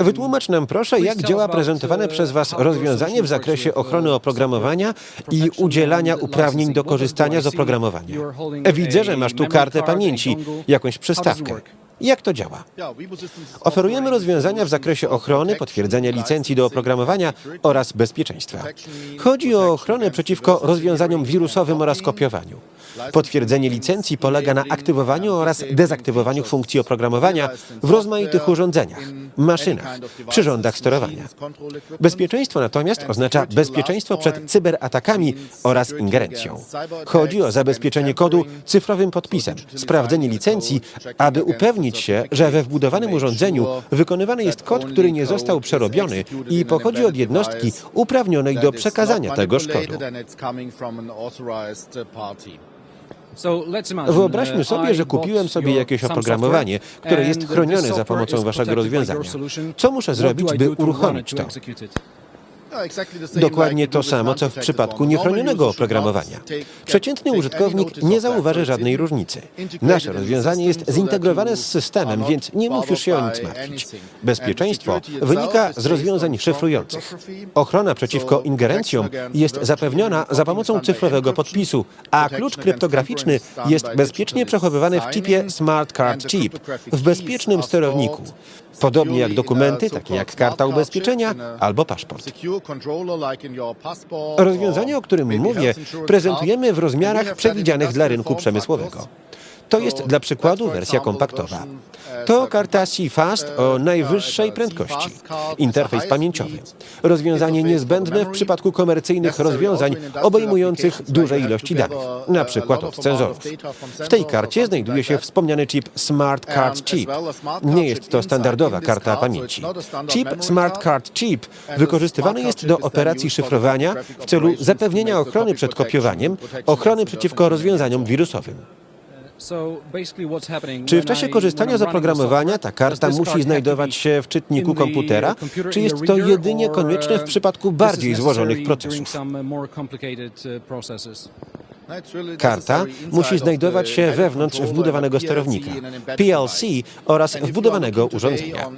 Wytłumacz nam proszę, jak działa prezentowane przez Was rozwiązanie w zakresie ochrony oprogramowania i udzielania uprawnień do korzystania z oprogramowania. Widzę, że masz tu kartę pamięci, jakąś przystawkę. Jak to działa? Oferujemy rozwiązania w zakresie ochrony, potwierdzenia licencji do oprogramowania oraz bezpieczeństwa. Chodzi o ochronę przeciwko rozwiązaniom wirusowym oraz kopiowaniu. Potwierdzenie licencji polega na aktywowaniu oraz dezaktywowaniu funkcji oprogramowania w rozmaitych urządzeniach, maszynach, przyrządach sterowania. Bezpieczeństwo natomiast oznacza bezpieczeństwo przed cyberatakami oraz ingerencją. Chodzi o zabezpieczenie kodu cyfrowym podpisem, sprawdzenie licencji, aby upewnić się, że we wbudowanym urządzeniu wykonywany jest kod, który nie został przerobiony i pochodzi od jednostki uprawnionej do przekazania tegoż kodu. Wyobraźmy sobie, że kupiłem sobie jakieś oprogramowanie, które jest chronione za pomocą waszego rozwiązania. Co muszę zrobić, by uruchomić to? Dokładnie to samo, co w przypadku niechronionego oprogramowania. Przeciętny użytkownik nie zauważy żadnej różnicy. Nasze rozwiązanie jest zintegrowane z systemem, więc nie musisz się o nic martwić. Bezpieczeństwo wynika z rozwiązań szyfrujących. Ochrona przeciwko ingerencjom jest zapewniona za pomocą cyfrowego podpisu, a klucz kryptograficzny jest bezpiecznie przechowywany w chipie Smart Card Chip, w bezpiecznym sterowniku. Podobnie jak dokumenty, takie jak karta ubezpieczenia albo paszport. Rozwiązanie, o którym mówię, prezentujemy w rozmiarach przewidzianych dla rynku przemysłowego. To jest dla przykładu wersja kompaktowa. To karta CFast o najwyższej prędkości, interfejs pamięciowy. Rozwiązanie niezbędne w przypadku komercyjnych rozwiązań obejmujących duże ilości danych, na przykład od cenzorów. W tej karcie znajduje się wspomniany chip Smart Card Chip. Nie jest to standardowa karta pamięci. Chip Smart Card Chip wykorzystywany jest do operacji szyfrowania w celu zapewnienia ochrony przed kopiowaniem, ochrony przeciwko rozwiązaniom wirusowym. Czy w czasie korzystania z oprogramowania ta karta musi znajdować się w czytniku komputera, czy jest to jedynie konieczne w przypadku bardziej złożonych procesów? Karta musi znajdować się wewnątrz wbudowanego sterownika, PLC oraz wbudowanego urządzenia.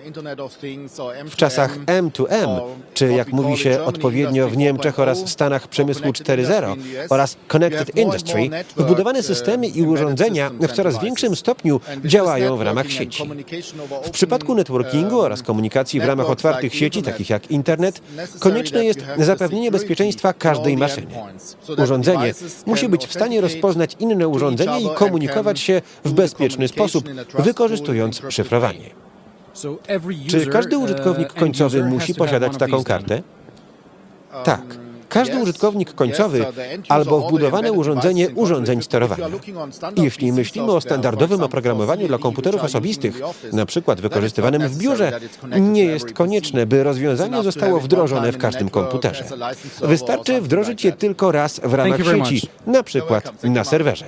W czasach M2M, czy jak mówi się odpowiednio w Niemczech oraz Stanach przemysłu 4.0 oraz Connected Industry, wbudowane systemy i urządzenia w coraz większym stopniu działają w ramach sieci. W przypadku networkingu oraz komunikacji w ramach otwartych sieci, takich jak internet, konieczne jest zapewnienie bezpieczeństwa każdej maszynie. Urządzenie musi być w stanie rozpoznać inne urządzenia i komunikować się w bezpieczny sposób, wykorzystując szyfrowanie. Czy każdy użytkownik końcowy musi posiadać taką kartę? Tak. Każdy użytkownik końcowy albo wbudowane urządzenie urządzeń sterowania. Jeśli myślimy o standardowym oprogramowaniu dla komputerów osobistych, na przykład wykorzystywanym w biurze, nie jest konieczne, by rozwiązanie zostało wdrożone w każdym komputerze. Wystarczy wdrożyć je tylko raz w ramach sieci, na przykład na serwerze.